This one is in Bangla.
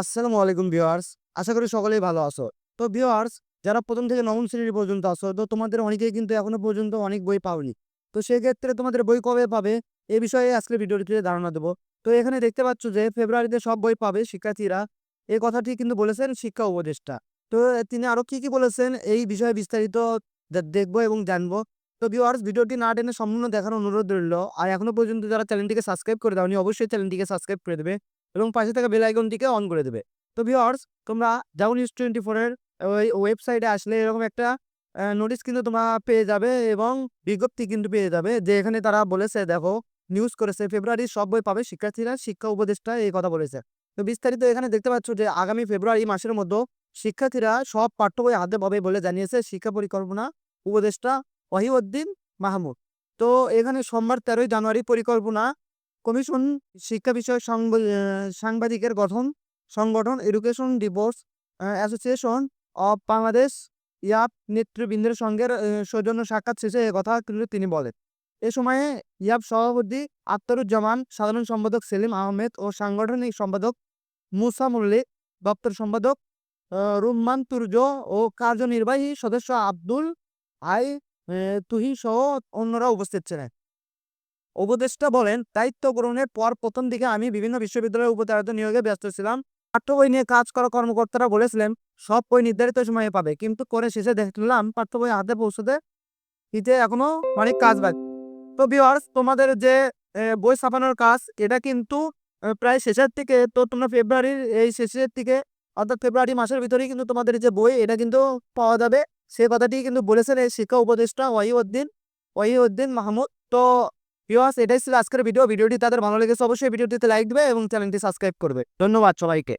আসসালামু আলাইকুম ভিউয়ার্স, আশা করি সকলেই ভালো আছো। তো ভিউয়ার্স, যারা প্রথম থেকে নবম শ্রেণি পর্যন্ত আসো তো তোমাদের অনেকেই কিন্তু এখনও পর্যন্ত অনেক বই পাওনি। তো সেক্ষেত্রে তোমাদের বই কবে পাবে, এ বিষয়ে আজকে ভিডিওটিতে ধারণা দেবো। তো এখানে দেখতে পাচ্ছ যে ফেব্রুয়ারিতে সব বই পাবে শিক্ষার্থীরা। এই কথাটি কিন্তু বলেছেন শিক্ষা উপদেষ্টা। তো তিনি আরও কি কি বলেছেন, এই বিষয়ে বিস্তারিত দেখব এবং জানব। তো ভিউয়ার্স, ভিডিওটি না টেনে সম্পূর্ণ দেখার অনুরোধ রইল। আর এখনও পর্যন্ত যারা চ্যানেলটিকে সাবস্ক্রাইব করে দাওনি, অবশ্যই চ্যানেলটিকে সাবস্ক্রাইব করে দেবে। এবং পাশে থাকা বেল আইকনটিকে অন করে দেবে। তো ভিউয়ার্স তোমরা জাউ নিউজ টোয়েন্টি ফোরের ওই ওয়েবসাইটে আসলে এরকম একটা নোটিশ কিন্তু তোমরা পেয়ে যাবে এবং বিজ্ঞপ্তি কিন্তু পেয়ে যাবে যে এখানে তারা বলেছে, দেখো নিউজ করেছে, ফেব্রুয়ারি সব বই পাবে, শিক্ষার্থীরা, শিক্ষা উপদেষ্টা এই কথা বলেছে। তো বিস্তারিত এখানে দেখতে পাচ্ছ যে আগামী ফেব্রুয়ারি মাসের মধ্যে শিক্ষার্থীরা সব পাঠ্য বই হাতে পাবে বলে জানিয়েছে শিক্ষা পরিকল্পনা উপদেষ্টা ওয়াহিউদ্দিন মাহমুদ। তো এখানে সোমবার তেরোই জানুয়ারি পরিকল্পনা কমিশন, শিক্ষা বিষয়ক সাংবাদিকের গঠন, সংগঠন education divorce association of Bangladesh yup নেতৃবৃন্দের সঙ্গে সৌজন্য সাক্ষাৎ শেষে কথা তিনি বলেন। এ সময়ে ইয়াপ সভাপতি আক্তারুজ্জামান সাধারণ সম্পাদক সেলিম আহমেদ ও সাংগঠনিক সম্পাদক মুসা মল্লিক দপ্তর সম্পাদক রুম্মান তুর্য ও কার্যনির্বাহী সদস্য আব্দুল আই তুহি সহ অন্যরা উপস্থিত ছিলেন। উপদেষ্টা বলেন, দায়িত্ব গ্রহণের পর প্রথম দিকে আমি বিভিন্ন বিশ্ববিদ্যালয়ের উপতারিত নিয়োগে ব্যস্ত ছিলাম। পাঠ্য বই নিয়ে কাজ করা কর্মকর্তারা বলেছিলেন, সব বই নির্ধারিত সময়ে পাবে। কিন্তু করে শেষে দেখলাম পাঠ্য বই হাতে পৌঁছতে হিতে এখনও অনেক কাজ বাকি। তো ভিউয়ার্স তোমাদের যে বই ছাপানোর কাজ, এটা কিন্তু প্রায় শেষের দিকে। তো তোমরা ফেব্রুয়ারির, এই শেষের দিকে, অর্থাৎ ফেব্রুয়ারি মাসের ভিতরেই কিন্তু তোমাদের যে বই, এটা কিন্তু পাওয়া যাবে। সে কথাটি কিন্তু বলেছেন এই শিক্ষা উপদেষ্টা ওয়াহিউদ্দিন ওয়াহিউদ্দিন মাহমুদ। তো ভিউয়ার্স এটাই ছিল আজকের ভিডিও ভিডিওটি তাদের ভালো লেগেছে অবশ্যই ভিডিওটিতে লাইক দেবে এবং চ্যানেলটি সাবস্ক্রাইব করবে। ধন্যবাদ সবাইকে।